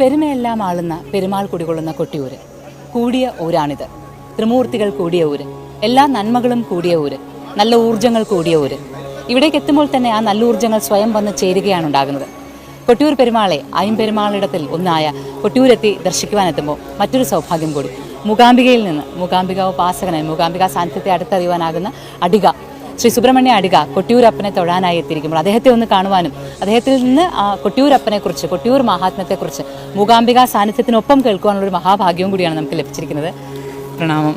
പെരുമയെല്ലാം ആളുന്ന പെരുമാൾ കുടികൊള്ളുന്ന കൊട്ടിയൂര്. കൂടിയ ഊരാണിത്. ത്രിമൂർത്തികൾ കൂടിയ ഊര്. എല്ലാ നന്മകളും കൂടിയ ഊര്. നല്ല ഊർജങ്ങൾ കൂടിയ ഊര്. ഇവിടേക്ക് എത്തുമ്പോൾ തന്നെ ആ നല്ല ഊർജങ്ങൾ സ്വയം വന്ന് ചേരുകയാണ് ഉണ്ടാകുന്നത്. കൊട്ടിയൂർ പെരുമാളെ അയിമ്പെരുമാളിടത്തിൽ ഒന്നായ കൊട്ടിയൂരെത്തി ദർശിക്കുവാനെത്തുമ്പോൾ മറ്റൊരു സൗഭാഗ്യം കൂടി. മൂകാംബികയിൽ നിന്ന് മൂകാംബിക ഉപാസകനായി മൂകാംബിക സാന്നിധ്യത്തെ അടുത്തറിയുവാനാകുന്ന അടിക ശ്രീ സുബ്രഹ്മണ്യ അടിക കൊട്ടിയൂരപ്പനെ തൊഴാനായി എത്തിയിരിക്കുമ്പോൾ അദ്ദേഹത്തെ ഒന്ന് കാണുവാനും അദ്ദേഹത്തിൽ നിന്ന് ആ കൊട്ടിയൂരപ്പനെക്കുറിച്ച് കൊട്ടിയൂർ മഹാത്മ്യത്തെക്കുറിച്ച് മൂകാംബിക സാന്നിധ്യത്തിനൊപ്പം കേൾക്കുവാനുള്ള ഒരു മഹാഭാഗ്യവും കൂടിയാണ് നമുക്ക് ലഭിച്ചിരിക്കുന്നത്. പ്രണാമം.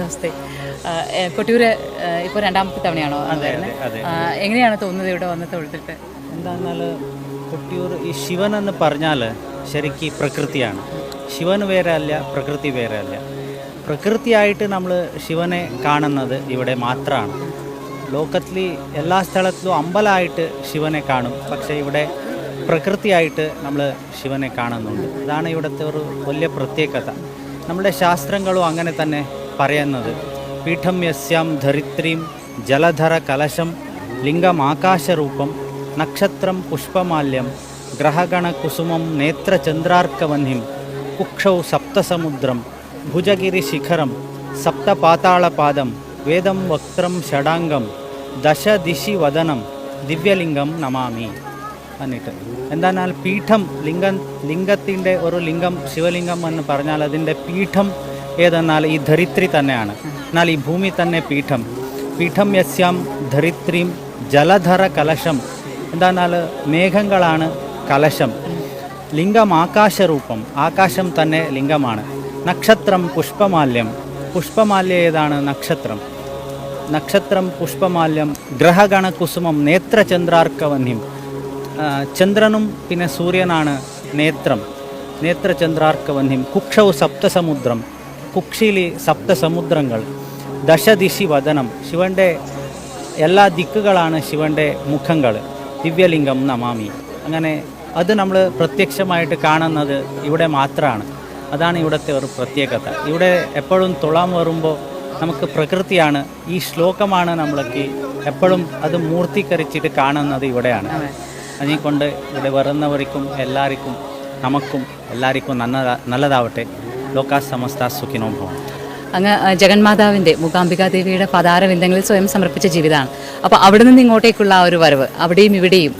നമസ്തേ. കൊട്ടിയൂര് ഇപ്പോൾ രണ്ടാമത്തെ തവണയാണോ എങ്ങനെയാണ് തോന്നുന്നത് ഇവിടെ വന്ന് തൊഴുത്തിട്ട്? എന്താന്നാൽ കൊട്ടിയൂർ ഈ ശിവൻ എന്ന് പറഞ്ഞാൽ ശരിക്ക് പ്രകൃതിയാണ്. ശിവൻ വേറെ അല്ല പ്രകൃതി വേറെ അല്ല. പ്രകൃതിയായിട്ട് നമ്മൾ ശിവനെ കാണുന്നത് ഇവിടെ മാത്രമാണ് ലോകത്തിൽ എല്ലാ സ്ഥലത്തിലും അമ്പലമായിട്ട് ശിവനെ കാണും. പക്ഷേ ഇവിടെ പ്രകൃതിയായിട്ട് നമ്മൾ ശിവനെ കാണുന്നുണ്ട്. ഇതാണ് ഇവിടുത്തെ ഒരു വലിയ പ്രത്യേകത. നമ്മുടെ ശാസ്ത്രങ്ങളും അങ്ങനെ തന്നെ പറയുന്നത്. പീഠം യസ്യാം ധരിത്രീം ജലധര കലശം ലിംഗം ആകാശരൂപം നക്ഷത്രം പുഷ്പമാല്യം ഗ്രഹഗണ കുസുമം നേത്രചന്ദ്രാർക്കവന്ഹിം കുക്ഷൗ സപ്തസമുദ്രം ഭുജഗിരി ശിഖരം സപ്തപാതാളപാദം വേദം വക്രം ഷടാംഗം ദശ ദിശി വദനം ദിവ്യലിംഗം നമാമി. എന്നിട്ട് എന്നാൽ പീഠം ലിംഗം ലിംഗത്തിന്റെ ഒരു ലിംഗം ശിവലിംഗം എന്ന് പറഞ്ഞാൽ അതിന്റെ പീഠം ഏതെന്നാൽ ഈ ധരിത്രി തന്നെയാണ്. എന്നാൽ ഈ ഭൂമി തന്നെ പീഠം. പീഠം യസ്യാം ധരിത്രിയും ജലധര കലശം. എന്നാൽ മേഘങ്ങളാണ് കലശം. ലിംഗം ആകാശരൂപം. ആകാശം തന്നെ ലിംഗമാണ്. നക്ഷത്രം പുഷ്പമാല്യം. പുഷ്പമാല്യം ഏതാണ് നക്ഷത്രം? നക്ഷത്രം പുഷ്പമാല്യം ഗ്രഹഗണ കുസുമം നേത്രചന്ദ്രാർക്കവന്യം ചന്ദ്രനും പിന്നെ സൂര്യനാണ് നേത്രം. നേത്രചന്ദ്രാർക്കവന്യം കുക്ഷൗ സപ്തസമുദ്രം കുക്ഷിലി സപ്തസമുദ്രങ്ങൾ ദശദിശി വദനം. ശിവന്റെ എല്ലാ ദിക്കുകളാണ് ശിവന്റെ മുഖങ്ങൾ. ദിവ്യലിംഗം നമാമി. അങ്ങനെ അത് നമ്മൾ പ്രത്യക്ഷമായിട്ട് കാണുന്നത് ഇവിടെ മാത്രമാണ്. അതാണ് ഇവിടുത്തെ ഒരു പ്രത്യേകത. ഇവിടെ എപ്പോഴും തുളാൻ വരുമ്പോൾ നമുക്ക് പ്രകൃതിയാണ്. ഈ ശ്ലോകമാണ് നമ്മളൊക്കെ എപ്പോഴും അത് മൂർത്തീകരിച്ചിട്ട് കാണുന്നത് ഇവിടെയാണ്. അതിനെക്കൊണ്ട് ഇവിടെ വരുന്നവർക്കും എല്ലാവർക്കും നമുക്കും എല്ലാവർക്കും നന്നതാ നല്ലതാവട്ടെ. ലോകാ സമസ്ത സുഖിനോ ഭവം അങ്ങ് ജഗന്മാതാവിന്റെ മൂകാംബികാ ദേവിയുടെ പതാരവിന്ദങ്ങളിൽ സ്വയം സമർപ്പിച്ച ജീവിതമാണ്. അപ്പോൾ അവിടെ നിന്ന് ഇങ്ങോട്ടേക്കുള്ള ആ ഒരു വരവ് അവിടെയും ഇവിടെയും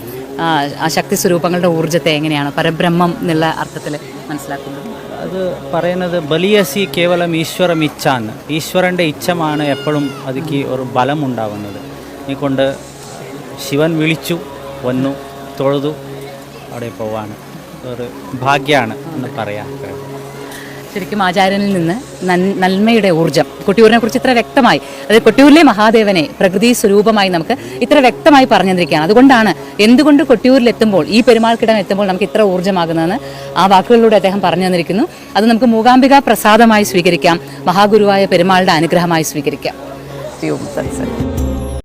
ആ ശക്തി സ്വരൂപങ്ങളുടെ ഊർജത്തെ എങ്ങനെയാണ്? പരബ്രഹ്മം എന്നുള്ള അർത്ഥത്തിൽ മനസ്സിലാക്കുന്നത്? അത് പറയുന്നത് ബലിയസി കേവലം ഈശ്വരം ഇച്ഛാന്ന്. ഈശ്വരന്റെ ഇച്ഛമാണ് എപ്പോഴും അതിക്ക് ഒരു ബലം ഉണ്ടാവുന്നത്. നീ കൊണ്ട് ശിവൻ വിളിച്ചു വന്നു തൊഴുതു അവിടെ പോവാണ്. ഒരു ഭാഗ്യമാണ് എന്ന് പറയാം ശരിക്കും ആചാര്യനിൽ നിന്ന് നന്മയുടെ ഊർജം. കൊട്ടിയൂരിനെ കുറിച്ച് ഇത്ര വ്യക്തമായി അതായത് കൊട്ടിയൂരിലെ മഹാദേവനെ പ്രകൃതി സ്വരൂപമായി നമുക്ക് ഇത്ര വ്യക്തമായി പറഞ്ഞു അതുകൊണ്ടാണ് എന്തുകൊണ്ട് കൊട്ടിയൂരിൽ എത്തുമ്പോൾ ഈ പെരുമാൾക്കിടം എത്തുമ്പോൾ നമുക്ക് ഇത്ര ഊർജമാകുന്നതെന്ന് ആ വാക്കുകളിലൂടെ അദ്ദേഹം പറഞ്ഞു തന്നിരിക്കുന്നു. അത് നമുക്ക് മൂകാംബിക പ്രസാദമായി സ്വീകരിക്കാം മഹാഗുരുവായ പെരുമാളുടെ അനുഗ്രഹമായി സ്വീകരിക്കാം.